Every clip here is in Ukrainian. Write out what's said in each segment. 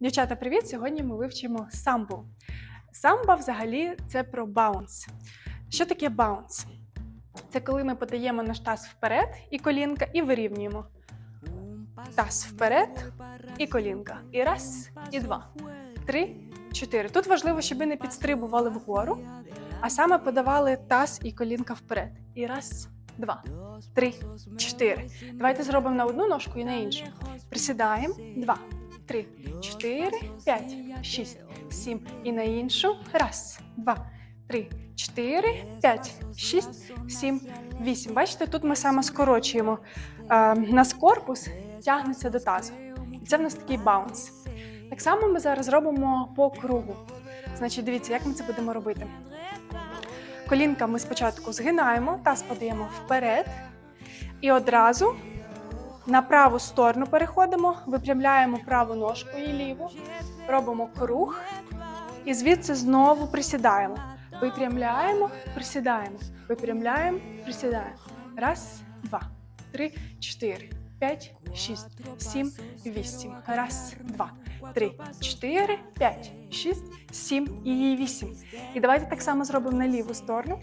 Дівчата, привіт! Сьогодні ми вивчимо самбу. Самба взагалі це про баунс. Що таке баунс? Це коли ми подаємо наш таз вперед і колінка, і вирівнюємо. Таз вперед і колінка. І раз, і два, три, чотири. Тут важливо, щоб ви не підстрибували вгору, а саме подавали таз і колінка вперед. І раз, два, три, чотири. Давайте зробимо на одну ножку і на іншу. Присідаємо. Два, три, чотири, п'ять, шість, сім. І на іншу. Раз, два, три, чотири, п'ять, шість, сім, вісім. Бачите, тут ми саме скорочуємо. Е, нас корпус тягнеться до тазу. І це в нас такий баунс. Так само ми зараз робимо по кругу. Значить, дивіться, як ми це будемо робити. Колінка ми спочатку згинаємо, таз подаємо вперед. І одразу на праву сторону переходимо, випрямляємо праву ножку і ліву, робимо круг. І звідси знову присідаємо. Випрямляємо, присідаємо, випрямляємо, присідаємо. Раз, два, три, чотири, п'ять, шість, сім, вісім. Раз, два, три, чотири, п'ять, шість, сім і вісім. І давайте так само зробимо на ліву сторону.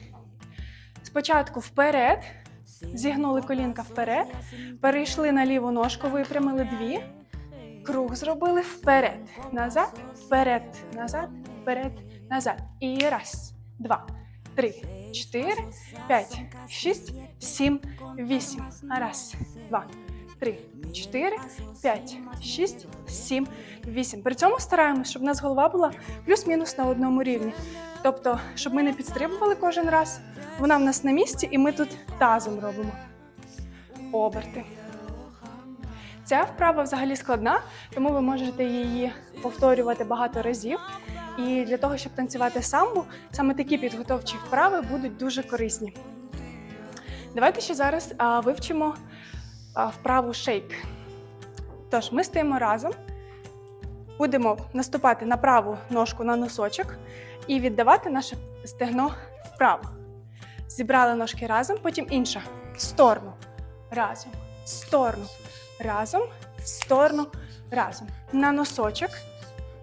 Спочатку вперед, зігнули колінка вперед, перейшли на ліву ножку, випрямили дві. Круг зробили вперед, назад, вперед, назад, вперед, назад. І раз, два, три, чотири, п'ять, шість, сім, вісім. Раз, два, три, чотири, п'ять, шість, сім, вісім. При цьому стараємось, щоб у нас голова була плюс-мінус на одному рівні. Тобто, щоб ми не підстрибували кожен раз. Вона в нас на місці, і ми тут тазом робимо оберти. Ця вправа взагалі складна, тому ви можете її повторювати багато разів. І для того, щоб танцювати самбу, саме такі підготовчі вправи будуть дуже корисні. Давайте ще зараз а, вивчимо вправу шейк. Тож, ми стоїмо разом, будемо наступати на праву ножку на носочок і віддавати наше стегно вправо. Зібрали ножки разом, потім інша. В сторону. Разом. В сторону. Разом. В сторону. Разом. На носочок.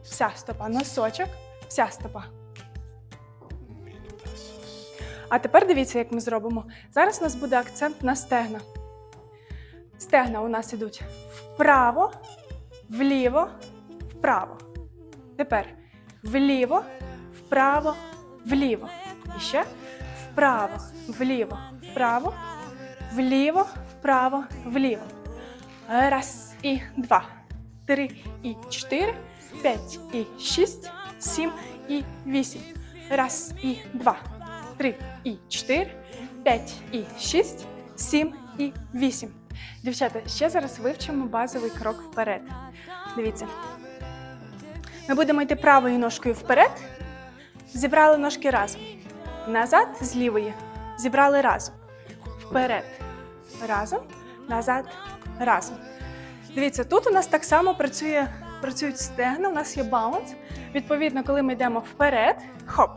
Вся стопа. Носочок. Вся стопа. А тепер дивіться, як ми зробимо. Зараз у нас буде акцент на стегна. Стегна у нас ідуть вправо, вліво, вправо. Тепер вліво, вправо, вліво. І ще вправо, вліво, вправо, вліво, вправо, вліво. Раз і два, три і чотири, п'ять і шість, сім і вісім. Раз і два, три і чотири, п'ять і шість, сім і вісім. Дівчата, ще зараз вивчимо базовий крок вперед. Дивіться. Ми будемо йти правою ножкою вперед. Зібрали ножки разом. Назад з лівої. Зібрали разом. Вперед. Разом. Назад. Разом. Дивіться, тут у нас так само працює, працюють стегна, у нас є баунс. Відповідно, коли ми йдемо вперед, хоп,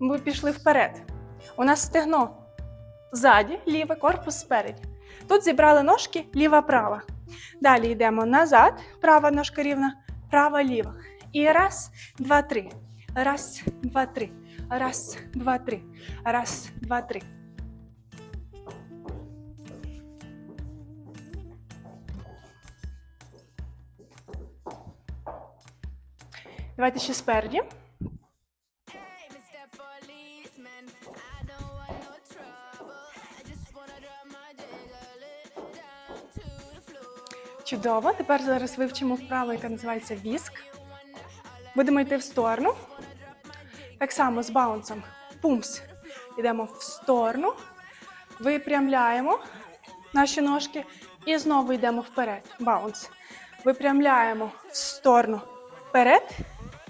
ми пішли вперед. У нас стегно ззаді, ліве, корпус спереді. Тут зібрали ножки ліва-права. Далі йдемо назад, права ножка рівна, права ліва. І раз, два, три. Раз, два, три. Раз, два, три. Раз, два, три. Давайте ще спереді. Чудово. Тепер зараз вивчимо вправу, яка називається віск. Будемо йти в сторону. Так само з баунсом. Пумс. Йдемо в сторону, випрямляємо наші ножки і знову йдемо вперед. Баунс. Випрямляємо в сторону вперед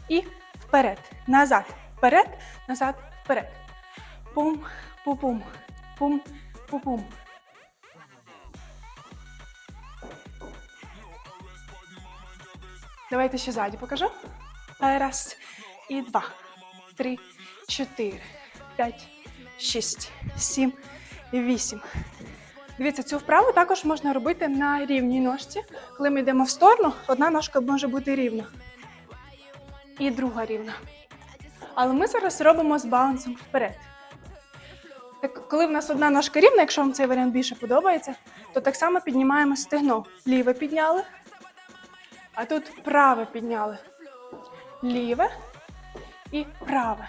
і вперед. Назад. Вперед, назад, вперед. Пум, пу-пум. Давайте ще ззаді покажу. Раз, і два, три, чотири, п'ять, шість, сім, вісім. Дивіться, цю вправу також можна робити на рівній ножці. Коли ми йдемо в сторону, одна ножка може бути рівна. І друга рівна. Але ми зараз робимо з баунсом вперед. Так, коли в нас одна ножка рівна, якщо вам цей варіант більше подобається, то так само піднімаємо стегно. Ліве підняли, а тут праве підняли. Ліве і праве.